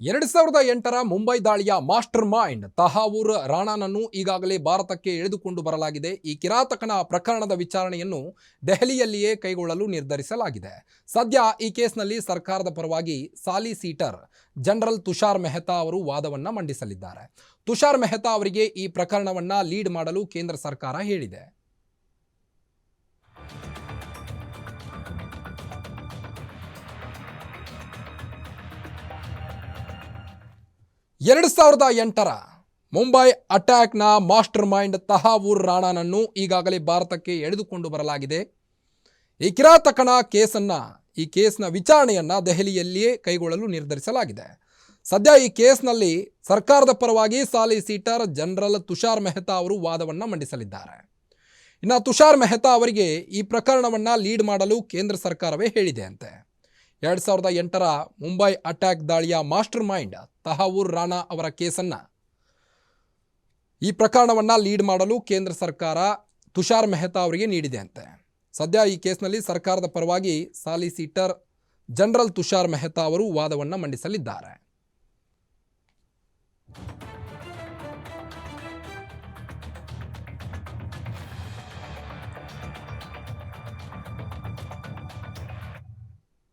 ಎರಡು ಸಾವಿರದ ಎಂಟರ ಮುಂಬೈ ದಾಳಿಯ ಮಾಸ್ಟರ್ ಮೈಂಡ್ ತಹಾವೂರ್ ರಾಣಾನನ್ನು ಈಗಾಗಲೇ ಭಾರತಕ್ಕೆ ಎಳೆದುಕೊಂಡು ಬರಲಾಗಿದೆ. ಈ ಕಿರಾತಕನ ಪ್ರಕರಣದ ವಿಚಾರಣೆಯನ್ನು ದೆಹಲಿಯಲ್ಲಿಯೇ ಕೈಗೊಳ್ಳಲು ನಿರ್ಧರಿಸಲಾಗಿದೆ. ಸದ್ಯ ಈ ಕೇಸ್ನಲ್ಲಿ ಸರ್ಕಾರದ ಪರವಾಗಿ ಸಾಲಿಸೀಟರ್ ಜನರಲ್ ತುಷಾರ್ ಮೆಹ್ತಾ ಅವರು ವಾದವನ್ನು ಮಂಡಿಸಲಿದ್ದಾರೆ. ತುಷಾರ್ ಮೆಹ್ತಾ ಅವರಿಗೆ ಈ ಪ್ರಕರಣವನ್ನು ಲೀಡ್ ಮಾಡಲು ಕೇಂದ್ರ ಸರ್ಕಾರ ಹೇಳಿದೆ. ಎರಡು ಸಾವಿರದ ಎಂಟರ ಮುಂಬೈ ಅಟ್ಯಾಕ್ನ ಮಾಸ್ಟರ್ ಮೈಂಡ್ ತಹಾವೂರ್ ರಾಣಾನನ್ನು ಈಗಾಗಲೇ ಭಾರತಕ್ಕೆ ಎಳೆದುಕೊಂಡು ಬರಲಾಗಿದೆ. ಈ ಕಿರಾತಕನ ಕೇಸನ್ನು, ಈ ಕೇಸ್ನ ವಿಚಾರಣೆಯನ್ನು ದೆಹಲಿಯಲ್ಲಿಯೇ ಕೈಗೊಳ್ಳಲು ನಿರ್ಧರಿಸಲಾಗಿದೆ. ಸದ್ಯ ಈ ಕೇಸ್ನಲ್ಲಿ ಸರ್ಕಾರದ ಪರವಾಗಿ ಸಾಲಿಸಿಟರ್ ಜನರಲ್ ತುಷಾರ್ ಮೆಹ್ತಾ ಅವರು ವಾದವನ್ನು ಮಂಡಿಸಲಿದ್ದಾರೆ. ಇನ್ನು ತುಷಾರ್ ಮೆಹ್ತಾ ಅವರಿಗೆ ಈ ಪ್ರಕರಣವನ್ನು ಲೀಡ್ ಮಾಡಲು ಕೇಂದ್ರ ಸರ್ಕಾರವೇ ಹೇಳಿದೆ ಅಂತೆ. ಎರಡು ಸಾವಿರದ ಎಂಟರ ಮುಂಬೈ ಅಟ್ಯಾಕ್ ದಾಳಿಯ ಮಾಸ್ಟರ್ ಮೈಂಡ್ ತಹಾವೂರ್ ರಾಣಾ ಅವರ ಕೇಸನ್ನು ಈ ಪ್ರಕರಣವನ್ನು ಲೀಡ್ ಮಾಡಲು ಕೇಂದ್ರ ಸರ್ಕಾರ ತುಷಾರ್ ಮೆಹ್ತಾ ಅವರಿಗೆ ನೀಡಿದೆ ಅಂತೆ ಸದ್ಯ ಈ ಕೇಸ್ನಲ್ಲಿ ಸರ್ಕಾರದ ಪರವಾಗಿ ಸಾಲಿಸಿಟರ್ ಜನರಲ್ ತುಷಾರ್ ಮೆಹ್ತಾ ಅವರು ವಾದವನ್ನು ಮಂಡಿಸಲಿದ್ದಾರೆ.